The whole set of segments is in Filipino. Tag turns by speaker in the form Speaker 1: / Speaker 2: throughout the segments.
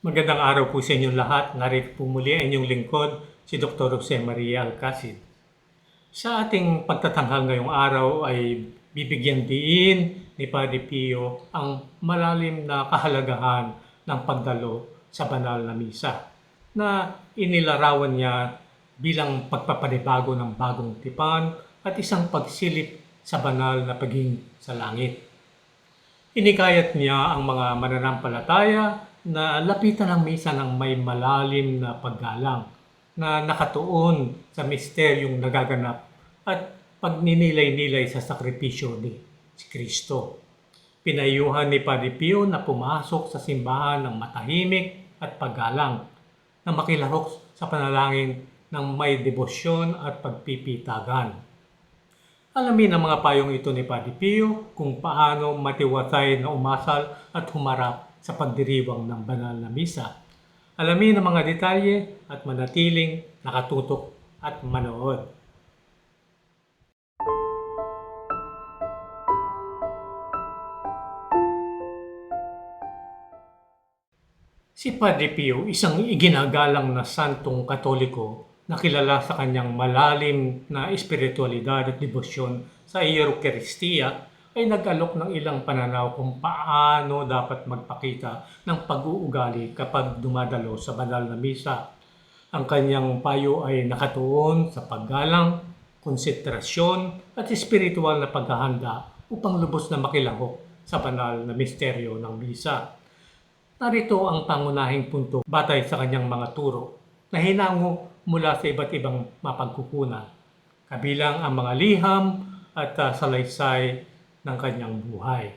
Speaker 1: Magandang araw po sa inyong lahat. Narito po muli ang inyong lingkod, si Dr. Jose Maria Alcacid. Sa ating pagtatanghal ngayong araw ay bibigyan diin ni Padre Pio ang malalim na kahalagahan ng pagdalo sa banal na misa na inilarawan niya bilang pagpapanibago ng bagong tipan at isang pagsilip sa banal na paging sa langit. Inikayat niya ang mga mananampalataya na lapitan ang misa ng may malalim na paggalang na nakatuon sa misteryong nagaganap at pagninilay-nilay sa sakripisyo ni Kristo. Pinayuhan ni Padre Pio na pumasok sa simbahan ng matahimik at paggalang na makilahok sa panalangin ng may debosyon at pagpipitagan. Alamin ang mga payong ito ni Padre Pio kung paano matiwasay na umasal at humarap sa pagdiriwang ng banal na misa. Alamin ang mga detalye at manatiling nakatutok at manood. Si Padre Pio, isang iginagalang na santong katoliko na kilala sa kanyang malalim na espiritualidad at debosyon sa Eucharistia ay nag-alok ng ilang pananaw kung paano dapat magpakita ng pag-uugali kapag dumadalo sa banal na misa. Ang kanyang payo ay nakatuon sa paggalang, konsentrasyon at espiritual na paghahanda upang lubos na makilahok sa banal na misteryo ng misa. Narito ang pangunahing punto batay sa kanyang mga turo na hinango mula sa iba't ibang mapagkukunan, kabilang ang mga liham at uh, salaysay ng kanyang buhay.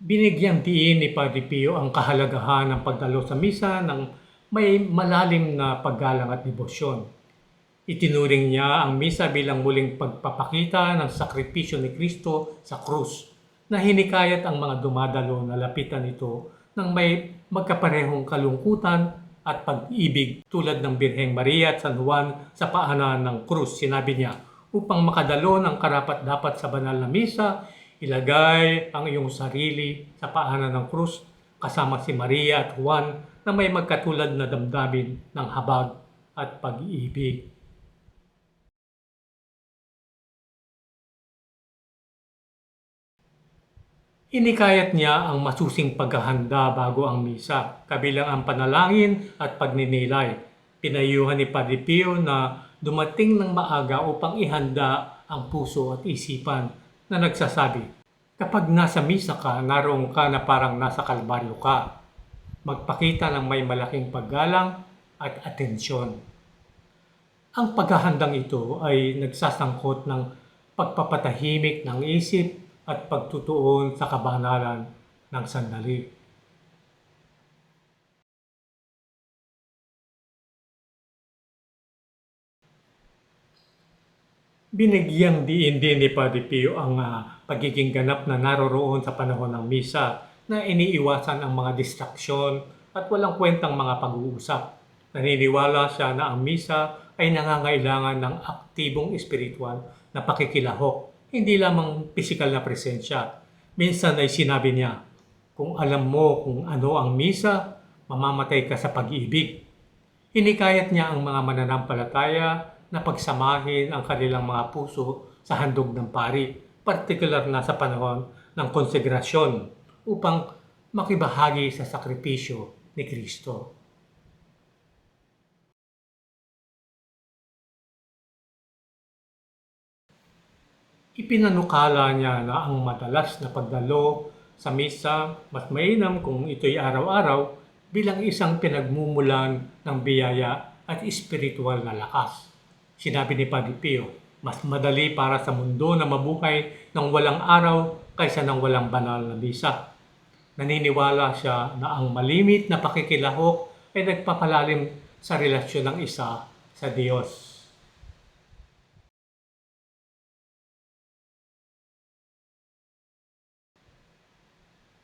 Speaker 1: Binigyang diin ni Padre Pio ang kahalagahan ng pagdalo sa misa ng may malalim na paggalang at debosyon. Itinuring niya ang misa bilang muling pagpapakita ng sakripisyo ni Kristo sa krus na hinikayat ang mga dumadalo na lapitan ito ng may magkaparehong kalungkutan at pag-ibig tulad ng Birheng Maria at San Juan sa paanan ng krus. Sinabi niya, upang makadalo ng karapat dapat sa banal na misa, ilagay ang iyong sarili sa paanan ng krus kasama si Maria at Juan na may magkatulad na damdamin ng habag at pag-ibig. Inikayat niya ang masusing paghahanda bago ang misa, kabilang ang panalangin at pagninilay. Pinayuhan ni Padre Pio na dumating ng maaga upang ihanda ang puso at isipan na nagsasabi, kapag nasa misa ka, naroon ka na parang nasa kalbaryo ka. Magpakita ng may malaking paggalang at atensyon. Ang paghahandang ito ay nagsasangkot ng pagpapatahimik ng isip at pagtutuon sa kabanalan ng sandali. Binigyang diin din ni Padre Pio ang uh, pagiging ganap na naroroon sa panahon ng misa na iniiwasan ang mga distraksyon at walang kwentang mga pag-uusap. Naniniwala siya na ang misa ay nangangailangan ng aktibong espiritual na pakikilahok hindi lamang pisikal na presensya. Minsan ay sinabi niya, kung alam mo kung ano ang misa, mamamatay ka sa pag-ibig. Hinikayat niya ang mga mananampalataya na pagsamahin ang kanilang mga puso sa handog ng pari, partikular na sa panahon ng konsegrasyon upang makibahagi sa sakripisyo ni Kristo. Ipinanukala niya na ang madalas na pagdalo sa misa mas mainam kung ito'y araw-araw bilang isang pinagmumulan ng biyaya at espiritual na lakas. Sinabi ni Padre Pio, mas madali para sa mundo na mabuhay ng walang araw kaysa ng walang banal na misa. Naniniwala siya na ang malimit na pakikilahok ay nagpapalalim sa relasyon ng isa sa Diyos.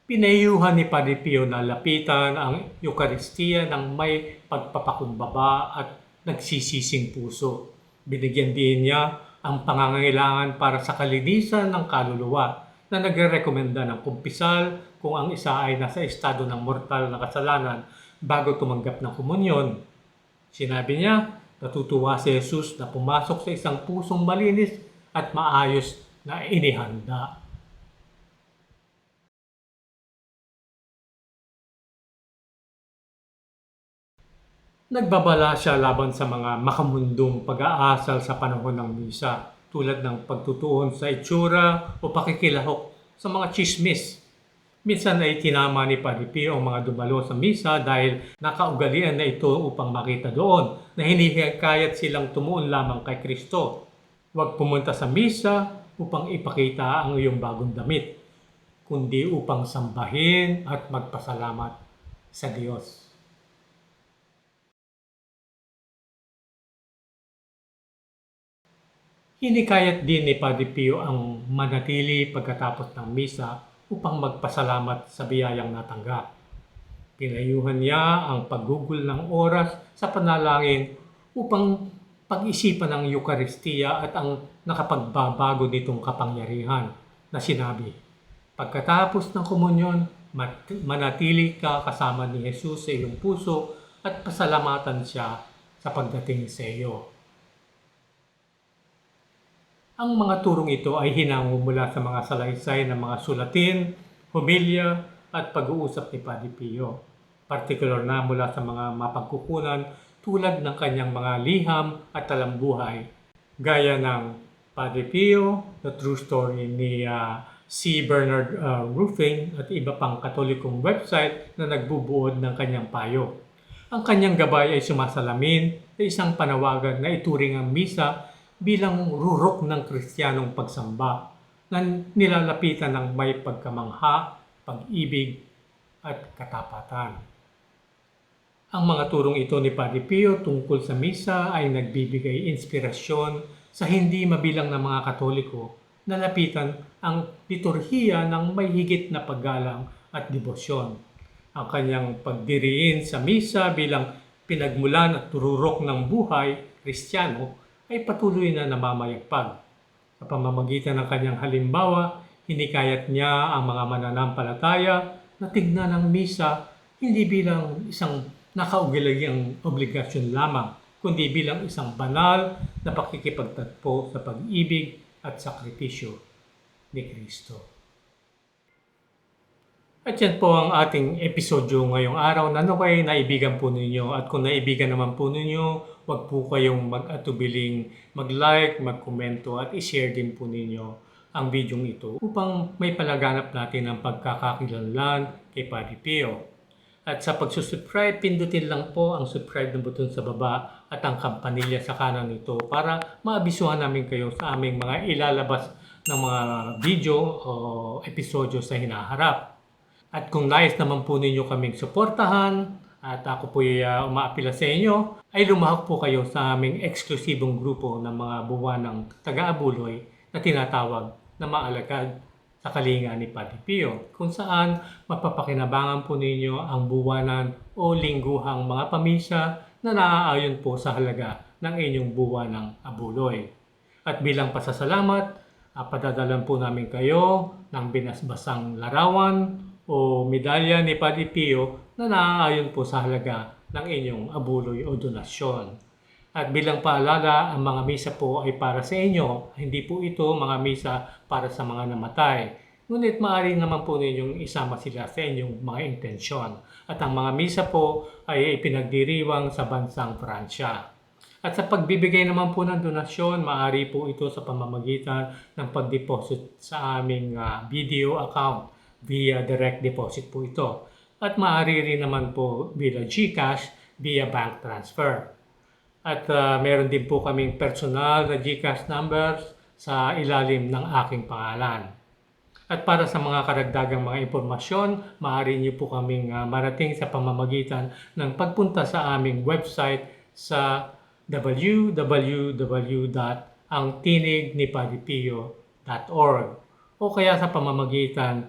Speaker 1: Pinayuhan ni Padre Pio na lapitan ang Eucharistia ng may pagpapakumbaba at nagsisising puso. Binigyan din niya ang pangangailangan para sa kalinisan ng kaluluwa. na nagre-rekomenda ng kumpisal kung ang isa ay nasa estado ng mortal na kasalanan bago tumanggap ng komunyon. Sinabi niya, natutuwa si Jesus na pumasok sa isang pusong malinis at maayos na inihanda. Nagbabala siya laban sa mga makamundong pag-aasal sa panahon ng misa tulad ng pagtutuon sa itsura o pakikilahok sa mga chismis. Minsan ay tinama ni Padre Pio ang mga dumalo sa misa dahil nakaugalian na ito upang makita doon na hinihikayat silang tumuon lamang kay Kristo. Huwag pumunta sa misa upang ipakita ang iyong bagong damit, kundi upang sambahin at magpasalamat sa Diyos. Hinikayat din ni Padre Pio ang manatili pagkatapos ng misa upang magpasalamat sa biyayang natanggap. Pinayuhan niya ang paggugol ng oras sa panalangin upang pag-isipan ang Eukaristiya at ang nakapagbabago nitong kapangyarihan na sinabi, Pagkatapos ng komunyon, manatili ka kasama ni Jesus sa iyong puso at pasalamatan siya sa pagdating sa iyo. Ang mga turong ito ay hinango mula sa mga salaysay ng mga sulatin, humilya at pag-uusap ni Padre Pio. Partikular na mula sa mga mapagkukunan tulad ng kanyang mga liham at talambuhay, gaya ng Padre Pio, The True Story ni uh, C. Bernard uh, Roofing at iba pang katolikong website na nagbubuod ng kanyang payo. Ang kanyang gabay ay sumasalamin sa isang panawagan na ituring ang misa bilang rurok ng kristyanong pagsamba na nilalapitan ng may pagkamangha, pag-ibig at katapatan. Ang mga turong ito ni Padre Pio tungkol sa misa ay nagbibigay inspirasyon sa hindi mabilang na mga katoliko na lapitan ang liturhiya ng may higit na paggalang at debosyon. Ang kanyang pagdiriin sa misa bilang pinagmulan at tururok ng buhay kristyano ay patuloy na namamayagpag. Sa pamamagitan ng kanyang halimbawa, hinikayat niya ang mga mananampalataya na tignan ang misa hindi bilang isang nakaugilagyang obligasyon lamang, kundi bilang isang banal na pakikipagtatpo sa pag-ibig at sakripisyo ni Kristo. At yan po ang ating episodyo ngayong araw na naway naibigan po ninyo. At kung naibigan naman po ninyo, wag po kayong mag-atubiling mag-like, mag-komento at i-share din po ninyo ang video ito upang may palaganap natin ang pagkakakilanlan kay Padre Pio. At sa pagsusubscribe, pindutin lang po ang subscribe na button sa baba at ang kampanilya sa kanan nito para maabisuhan namin kayo sa aming mga ilalabas ng mga video o episodyo sa hinaharap. At kung nais naman po ninyo kaming suportahan at ako po uh, umaapila sa inyo, ay lumahok po kayo sa aming eksklusibong grupo ng mga buwanang taga-abuloy na tinatawag na maalagad sa kalinga ni Padre Pio, kung saan mapapakinabangan po ninyo ang buwanan o lingguhang mga pamisa na naaayon po sa halaga ng inyong buwanang abuloy. At bilang pasasalamat, uh, padadalan po namin kayo ng binasbasang larawan o medalya ni Padre Pio na naaayon po sa halaga ng inyong abuloy o donasyon. At bilang paalala, ang mga misa po ay para sa inyo. Hindi po ito mga misa para sa mga namatay. Ngunit maaari naman po ninyong isama sila sa inyong mga intensyon. At ang mga misa po ay ipinagdiriwang sa bansang Pransya. At sa pagbibigay naman po ng donasyon, maaari po ito sa pamamagitan ng pag-deposit sa aming uh, video account via direct deposit po ito. At maaari rin naman po via GCash via bank transfer. At uh, meron din po kaming personal na GCash numbers sa ilalim ng aking pangalan. At para sa mga karagdagang mga impormasyon, maaari niyo po kaming uh, marating sa pamamagitan ng pagpunta sa aming website sa www.angtinignipadipio.org o kaya sa pamamagitan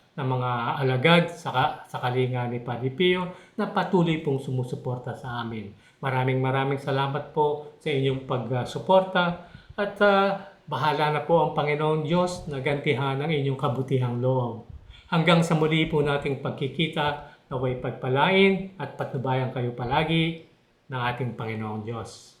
Speaker 1: na mga alagad sa, sa kalinga ni Padre Pio na patuloy pong sumusuporta sa amin. Maraming maraming salamat po sa inyong pagsuporta at ah, bahala na po ang Panginoon Diyos na gantihan ang inyong kabutihang loob. Hanggang sa muli po nating pagkikita, naway pagpalain at patnubayan kayo palagi ng ating Panginoong Diyos.